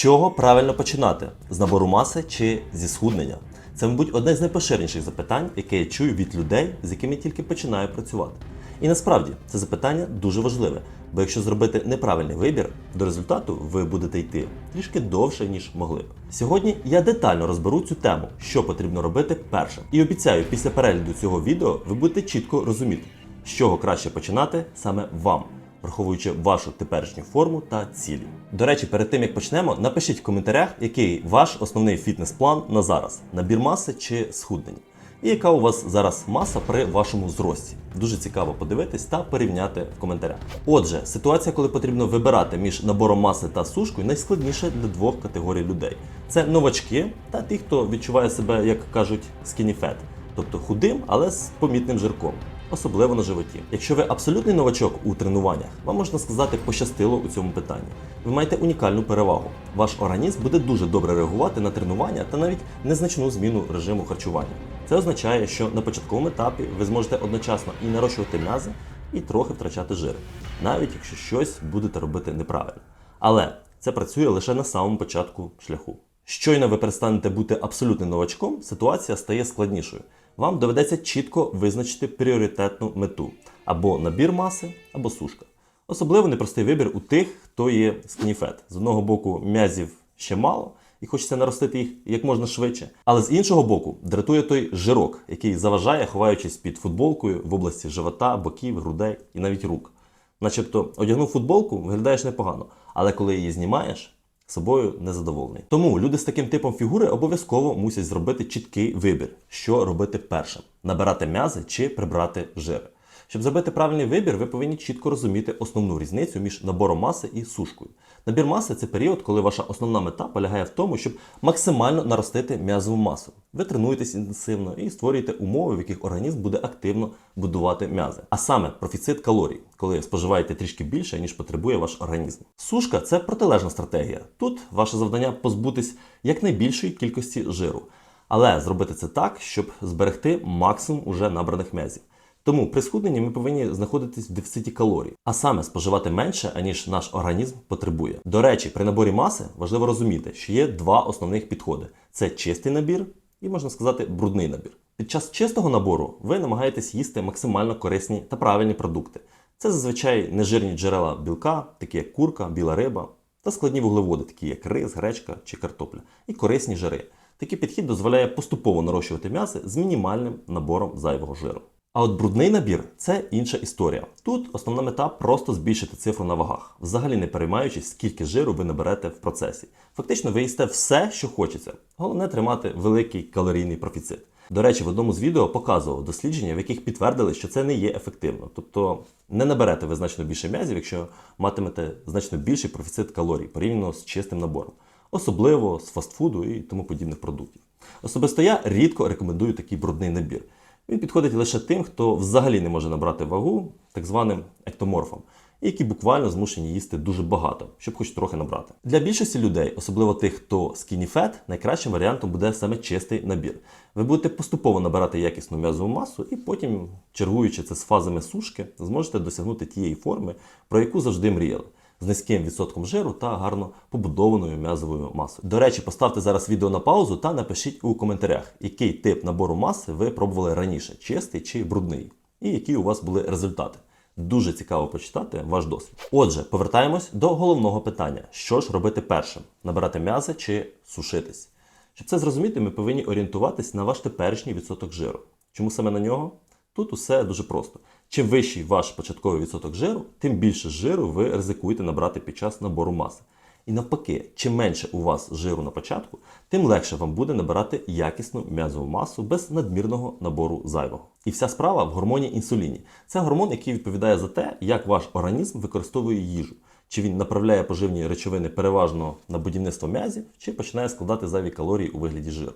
чого правильно починати? З набору маси чи зі схуднення? Це, мабуть, одне з найпоширеніших запитань, яке я чую від людей, з якими тільки починаю працювати. І насправді це запитання дуже важливе, бо якщо зробити неправильний вибір, до результату ви будете йти трішки довше, ніж могли б. Сьогодні я детально розберу цю тему, що потрібно робити першим. І обіцяю, після перегляду цього відео ви будете чітко розуміти, з чого краще починати саме вам враховуючи вашу теперішню форму та цілі. До речі, перед тим як почнемо, напишіть в коментарях, який ваш основний фітнес-план на зараз: набір маси чи схуднення. І яка у вас зараз маса при вашому зрості? Дуже цікаво подивитись та порівняти в коментарях. Отже, ситуація, коли потрібно вибирати між набором маси та сушкою, найскладніша для двох категорій людей: це новачки та ті, хто відчуває себе, як кажуть, fat, тобто худим, але з помітним жирком особливо на животі. Якщо ви абсолютний новачок у тренуваннях, вам можна сказати пощастило у цьому питанні. Ви маєте унікальну перевагу. Ваш організм буде дуже добре реагувати на тренування та навіть незначну зміну режиму харчування. Це означає, що на початковому етапі ви зможете одночасно і нарощувати м'язи, і трохи втрачати жир, навіть якщо щось будете робити неправильно. Але це працює лише на самому початку шляху. Щойно ви перестанете бути абсолютним новачком, ситуація стає складнішою вам доведеться чітко визначити пріоритетну мету або набір маси, або сушка. Особливо непростий вибір у тих, хто є скніфет. З одного боку, м'язів ще мало, і хочеться наростити їх як можна швидше. Але з іншого боку, дратує той жирок, який заважає, ховаючись під футболкою в області живота, боків, грудей і навіть рук. Начебто одягнув футболку, виглядаєш непогано, але коли її знімаєш, собою незадоволений. Тому люди з таким типом фігури обов'язково мусять зробити чіткий вибір, що робити першим: набирати м'язи чи прибрати жири. Щоб зробити правильний вибір, ви повинні чітко розуміти основну різницю між набором маси і сушкою. Набір маси це період, коли ваша основна мета полягає в тому, щоб максимально наростити м'язову масу. Ви тренуєтесь інтенсивно і створюєте умови, в яких організм буде активно будувати м'язи. А саме профіцит калорій, коли споживаєте трішки більше, ніж потребує ваш організм. Сушка це протилежна стратегія. Тут ваше завдання позбутись якнайбільшої кількості жиру. Але зробити це так, щоб зберегти максимум уже набраних м'язів. Тому при схудненні ми повинні знаходитись в дефіциті калорій, а саме споживати менше, аніж наш організм потребує. До речі, при наборі маси важливо розуміти, що є два основних підходи: це чистий набір і, можна сказати, брудний набір. Під час чистого набору ви намагаєтесь їсти максимально корисні та правильні продукти. Це зазвичай нежирні джерела білка, такі як курка, біла риба, та складні вуглеводи, такі як рис, гречка чи картопля, і корисні жири. Такий підхід дозволяє поступово нарощувати м'ясо з мінімальним набором зайвого жиру. А от брудний набір це інша історія. Тут основна мета просто збільшити цифру на вагах, взагалі не переймаючись, скільки жиру ви наберете в процесі. Фактично, ви їсте все, що хочеться. Головне тримати великий калорійний профіцит. До речі, в одному з відео показував дослідження, в яких підтвердили, що це не є ефективно. Тобто не наберете ви значно більше м'язів, якщо матимете значно більший профіцит калорій порівняно з чистим набором, особливо з фастфуду і тому подібних продуктів. Особисто я рідко рекомендую такий брудний набір. Він підходить лише тим, хто взагалі не може набрати вагу, так званим ектоморфам, які буквально змушені їсти дуже багато, щоб хоч трохи набрати. Для більшості людей, особливо тих, хто skinny fat, найкращим варіантом буде саме чистий набір. Ви будете поступово набирати якісну м'язову масу, і потім, чергуючи це з фазами сушки, зможете досягнути тієї форми, про яку завжди мріяли з низьким відсотком жиру та гарно побудованою м'язовою масою. До речі, поставте зараз відео на паузу та напишіть у коментарях, який тип набору маси ви пробували раніше, чистий чи брудний, і які у вас були результати. Дуже цікаво почитати ваш досвід. Отже, повертаємось до головного питання: що ж робити першим: набирати м'язи чи сушитись? Щоб це зрозуміти, ми повинні орієнтуватись на ваш теперішній відсоток жиру. Чому саме на нього? Тут усе дуже просто. Чим вищий ваш початковий відсоток жиру, тим більше жиру ви ризикуєте набрати під час набору маси. І навпаки, чим менше у вас жиру на початку, тим легше вам буде набирати якісну м'язову масу без надмірного набору зайвого. І вся справа в гормоні інсуліні. Це гормон, який відповідає за те, як ваш організм використовує їжу. Чи він направляє поживні речовини переважно на будівництво м'язів, чи починає складати зайві калорії у вигляді жиру.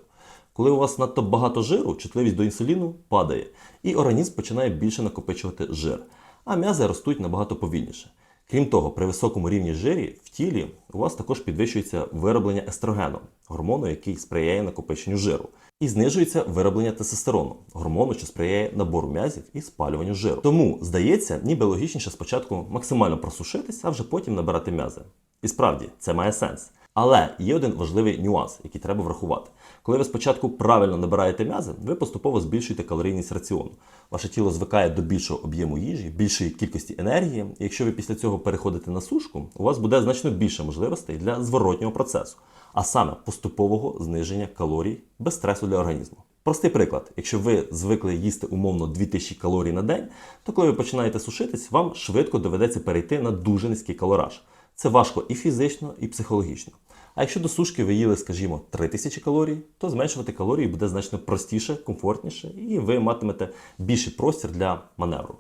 Коли у вас надто багато жиру, чутливість до інсуліну падає, і організм починає більше накопичувати жир, а м'язи ростуть набагато повільніше. Крім того, при високому рівні жирі в тілі у вас також підвищується вироблення естрогену, гормону, який сприяє накопиченню жиру, і знижується вироблення тестостерону, гормону, що сприяє набору м'язів і спалюванню жиру. Тому здається, ніби логічніше спочатку максимально просушитися, а вже потім набирати м'язи. І справді це має сенс. Але є один важливий нюанс, який треба врахувати. Коли ви спочатку правильно набираєте м'язи, ви поступово збільшуєте калорійність раціону. Ваше тіло звикає до більшого об'єму їжі, більшої кількості енергії. І якщо ви після цього переходите на сушку, у вас буде значно більше можливостей для зворотнього процесу, а саме поступового зниження калорій без стресу для організму. Простий приклад: якщо ви звикли їсти умовно 2000 калорій на день, то коли ви починаєте сушитись, вам швидко доведеться перейти на дуже низький калораж. Це важко і фізично, і психологічно. А якщо до сушки ви їли, скажімо, 3000 калорій, то зменшувати калорії буде значно простіше, комфортніше, і ви матимете більший простір для маневру.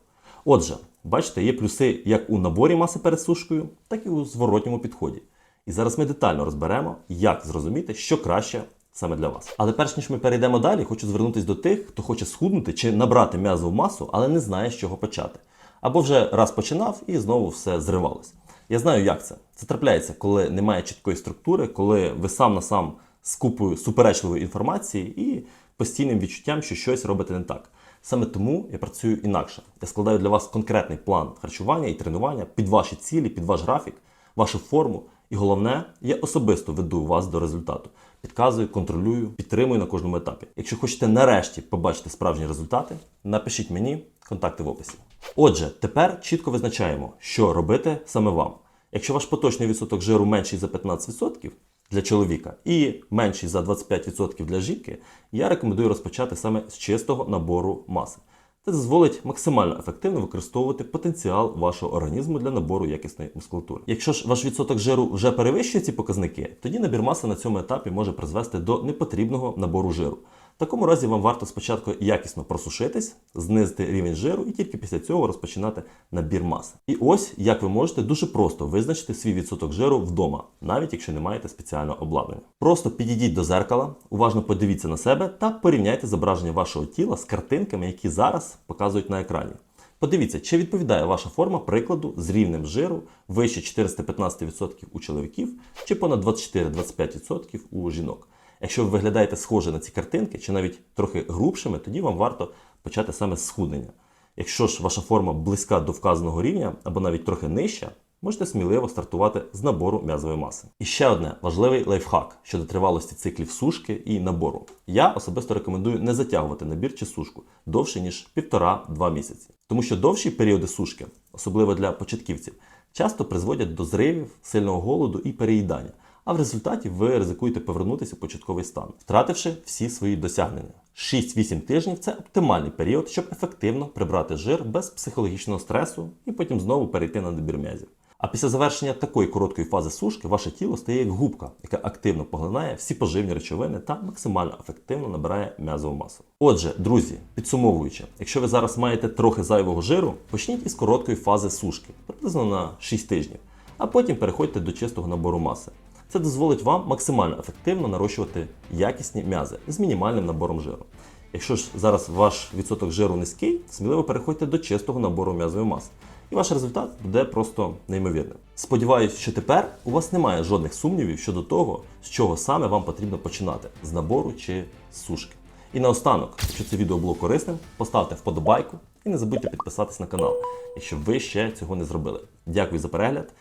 Отже, бачите, є плюси як у наборі маси перед сушкою, так і у зворотньому підході. І зараз ми детально розберемо, як зрозуміти, що краще саме для вас. Але перш ніж ми перейдемо далі, хочу звернутися до тих, хто хоче схуднути чи набрати м'язову масу, але не знає, з чого почати. Або вже раз починав і знову все зривалось. Я знаю, як це. Це трапляється, коли немає чіткої структури, коли ви сам на сам з купою суперечливої інформації і постійним відчуттям, що щось робите не так. Саме тому я працюю інакше. Я складаю для вас конкретний план харчування і тренування під ваші цілі, під ваш графік, вашу форму. І головне, я особисто веду вас до результату. Підказую, контролюю, підтримую на кожному етапі. Якщо хочете нарешті побачити справжні результати, напишіть мені контакти в описі. Отже, тепер чітко визначаємо, що робити саме вам. Якщо ваш поточний відсоток жиру менший за 15% для чоловіка і менший за 25% для жінки, я рекомендую розпочати саме з чистого набору маси. Це дозволить максимально ефективно використовувати потенціал вашого організму для набору якісної мускулатури. Якщо ж ваш відсоток жиру вже перевищує ці показники, тоді набір маси на цьому етапі може призвести до непотрібного набору жиру. В такому разі вам варто спочатку якісно просушитись, знизити рівень жиру і тільки після цього розпочинати набір маси. І ось як ви можете дуже просто визначити свій відсоток жиру вдома, навіть якщо не маєте спеціального обладнання. Просто підійдіть до зеркала, уважно подивіться на себе та порівняйте зображення вашого тіла з картинками, які зараз показують на екрані. Подивіться, чи відповідає ваша форма прикладу з рівнем жиру вище 415% у чоловіків чи понад 24-25% у жінок. Якщо ви виглядаєте схоже на ці картинки, чи навіть трохи грубшими, тоді вам варто почати саме з схуднення. Якщо ж ваша форма близька до вказаного рівня або навіть трохи нижча, можете сміливо стартувати з набору м'язової маси. І ще одне важливий лайфхак щодо тривалості циклів сушки і набору. Я особисто рекомендую не затягувати набір чи сушку довше ніж 1,5-2 місяці, тому що довші періоди сушки, особливо для початківців, часто призводять до зривів, сильного голоду і переїдання. А в результаті ви ризикуєте повернутися в початковий стан, втративши всі свої досягнення. 6-8 тижнів це оптимальний період, щоб ефективно прибрати жир без психологічного стресу і потім знову перейти на набір м'язів. А після завершення такої короткої фази сушки ваше тіло стає як губка, яка активно поглинає всі поживні речовини та максимально ефективно набирає м'язову масу. Отже, друзі, підсумовуючи, якщо ви зараз маєте трохи зайвого жиру, почніть із короткої фази сушки, приблизно на 6 тижнів, а потім переходьте до чистого набору маси. Це дозволить вам максимально ефективно нарощувати якісні м'язи з мінімальним набором жиру. Якщо ж зараз ваш відсоток жиру низький, сміливо переходьте до чистого набору м'язової маси. І ваш результат буде просто неймовірним. Сподіваюсь, що тепер у вас немає жодних сумнівів щодо того, з чого саме вам потрібно починати з набору чи з сушки. І наостанок, якщо це відео було корисним, поставте вподобайку і не забудьте підписатись на канал, якщо ви ще цього не зробили. Дякую за перегляд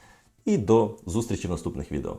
і до зустрічі в наступних відео.